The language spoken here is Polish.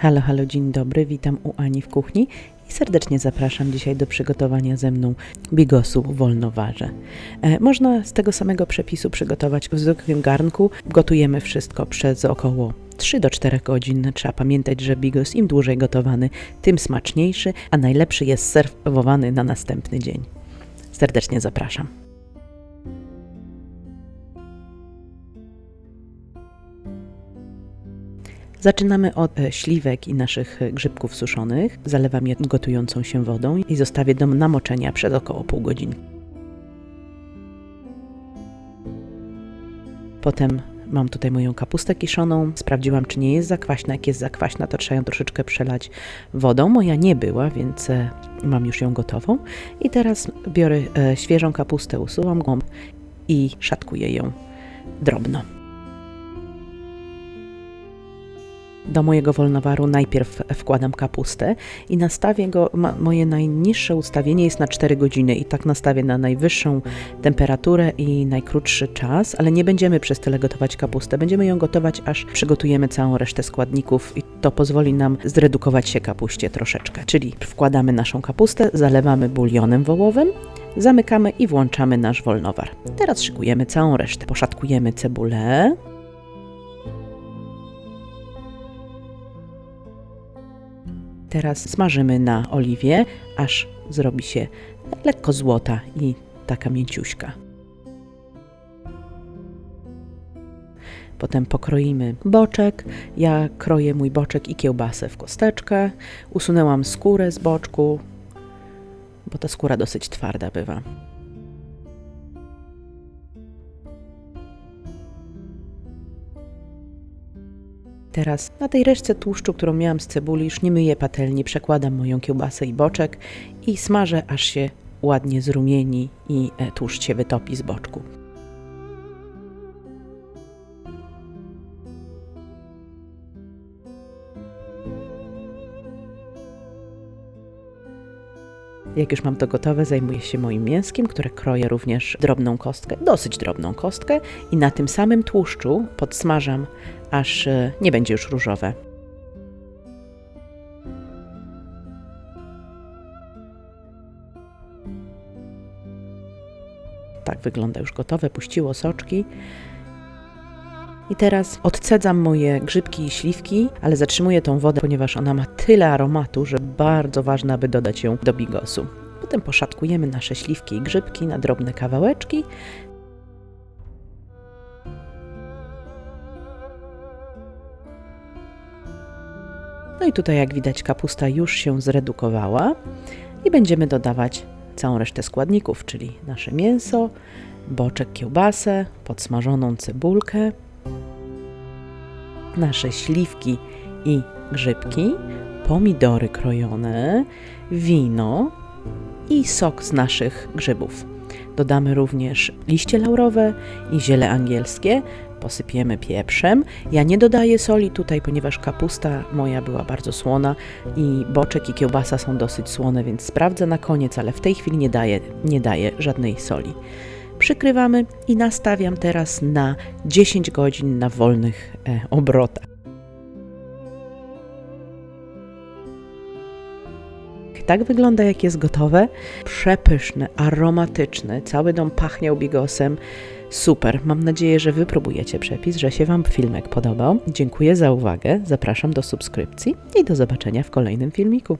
Halo, halo, dzień dobry, witam u Ani w kuchni i serdecznie zapraszam dzisiaj do przygotowania ze mną bigosu wolnowarze. E, można z tego samego przepisu przygotować w zwykłym garnku. Gotujemy wszystko przez około 3 do 4 godzin. Trzeba pamiętać, że bigos im dłużej gotowany, tym smaczniejszy, a najlepszy jest serwowany na następny dzień. Serdecznie zapraszam. Zaczynamy od e, śliwek i naszych e, grzybków suszonych. Zalewam je gotującą się wodą i zostawię do namoczenia przez około pół godziny. Potem mam tutaj moją kapustę kiszoną. Sprawdziłam, czy nie jest zakwaśna. Jak jest zakwaśna, to trzeba ją troszeczkę przelać wodą. Moja nie była, więc e, mam już ją gotową. I teraz biorę świeżą kapustę, usuwam głąb i szatkuję ją drobno. Do mojego wolnowaru najpierw wkładam kapustę i nastawię go, moje najniższe ustawienie jest na 4 godziny i tak nastawię na najwyższą temperaturę i najkrótszy czas, ale nie będziemy przez tyle gotować kapustę, będziemy ją gotować aż przygotujemy całą resztę składników i to pozwoli nam zredukować się kapuście troszeczkę. Czyli wkładamy naszą kapustę, zalewamy bulionem wołowym, zamykamy i włączamy nasz wolnowar. Teraz szykujemy całą resztę. Poszatkujemy cebulę, Teraz smażymy na oliwie, aż zrobi się lekko złota i taka mięciuśka. Potem pokroimy boczek. Ja kroję mój boczek i kiełbasę w kosteczkę. Usunęłam skórę z boczku, bo ta skóra dosyć twarda bywa. Teraz na tej reszce tłuszczu, którą miałam z cebuli, już nie myję patelni, przekładam moją kiełbasę i boczek i smażę, aż się ładnie zrumieni i e, tłuszcz się wytopi z boczku. Jak już mam to gotowe, zajmuję się moim mięskiem, które kroję również drobną kostkę, dosyć drobną kostkę i na tym samym tłuszczu podsmażam, aż e, nie będzie już różowe. Tak wygląda już gotowe, puściło soczki. I teraz odcedzam moje grzybki i śliwki, ale zatrzymuję tą wodę, ponieważ ona ma tyle aromatu, że bardzo ważne, aby dodać ją do bigosu. Potem poszatkujemy nasze śliwki i grzybki na drobne kawałeczki. No i tutaj, jak widać, kapusta już się zredukowała i będziemy dodawać całą resztę składników, czyli nasze mięso, boczek, kiełbasę, podsmażoną cebulkę, nasze śliwki i grzybki, pomidory krojone, wino i sok z naszych grzybów. Dodamy również liście laurowe i ziele angielskie. Posypiemy pieprzem. Ja nie dodaję soli tutaj, ponieważ kapusta moja była bardzo słona i boczek i kiełbasa są dosyć słone, więc sprawdzę na koniec, ale w tej chwili nie daję, nie daję żadnej soli. Przykrywamy i nastawiam teraz na 10 godzin na wolnych e, obrotach. Tak wygląda, jak jest gotowe. Przepyszne, aromatyczne. Cały dom pachniał bigosem. Super. Mam nadzieję, że wypróbujecie przepis, że się Wam filmek podobał. Dziękuję za uwagę. Zapraszam do subskrypcji i do zobaczenia w kolejnym filmiku.